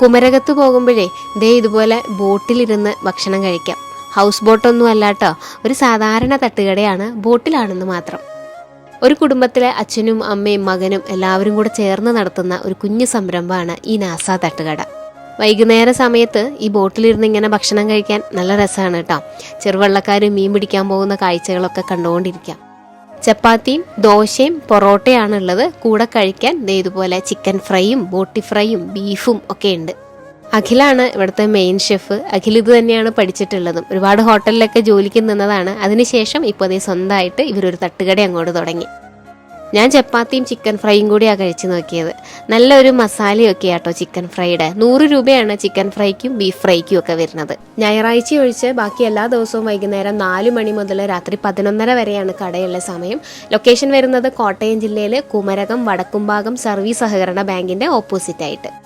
കുമരകത്ത് പോകുമ്പോഴേ ദേ ഇതുപോലെ ബോട്ടിലിരുന്ന് ഭക്ഷണം കഴിക്കാം. ഹൗസ് ബോട്ടൊന്നും അല്ലാട്ടോ ഒരു സാധാരണ തട്ടുകടയാണ് ബോട്ടിലാണെന്ന് മാത്രം. ഒരു കുടുംബത്തിലെ അച്ഛനും അമ്മയും മകനും എല്ലാവരും കൂടെ ചേർന്ന് നടത്തുന്ന ഒരു കുഞ്ഞു സംരംഭമാണ് ഈ നാസ തട്ടുകട. വൈകുന്നേര സമയത്ത് ഈ ബോട്ടിലിരുന്ന് ഇങ്ങനെ ഭക്ഷണം കഴിക്കാൻ നല്ല രസമാണ് കേട്ടോ. ചെറുവള്ളക്കാർ മീൻ പിടിക്കാൻ പോകുന്ന കാഴ്ചകളൊക്കെ കണ്ടുകൊണ്ടിരിക്കാം. ചപ്പാത്തിയും ദോശയും പൊറോട്ടയാണ് ഉള്ളത് കൂടെ കഴിക്കാൻ ഇതുപോലെ ചിക്കൻ ഫ്രൈയും ബോട്ടി ഫ്രൈയും ബീഫും ഒക്കെ ഉണ്ട്. അഖിലാണ് ഇവിടുത്തെ മെയിൻ ഷെഫ് അഖിൽ ഇത് തന്നെയാണ് പഠിച്ചിട്ടുള്ളതും. ഒരുപാട് ഹോട്ടലിലൊക്കെ ജോലിക്ക് നിന്നതാണ്. അതിനുശേഷം ഇപ്പോൾ അതേ സ്വന്തമായിട്ട് ഇവരൊരു തട്ടുകട അങ്ങോട്ട് തുടങ്ങി. ഞാൻ ചപ്പാത്തിയും ചിക്കൻ ഫ്രൈയും കൂടിയാണ് കഴിച്ച് നോക്കിയത്. നല്ലൊരു മസാലയൊക്കെ ആട്ടോ ചിക്കൻ ഫ്രൈയുടെ നൂറ് രൂപയാണ് ചിക്കൻ ഫ്രൈക്കും ബീഫ് ഫ്രൈക്കും ഒക്കെ വരുന്നത്. ഞായറാഴ്ച ഒഴിച്ച് ബാക്കി എല്ലാ ദിവസവും വൈകുന്നേരം നാല് മണി മുതൽ രാത്രി പതിനൊന്നര വരെയാണ് കടയുള്ള സമയം. ലൊക്കേഷൻ വരുന്നത് കോട്ടയം ജില്ലയിലെ കുമരകം വടക്കുംഭാഗം സർവീസ് സഹകരണ ബാങ്കിന്റെ ഓപ്പോസിറ്റ് ആയിട്ട്.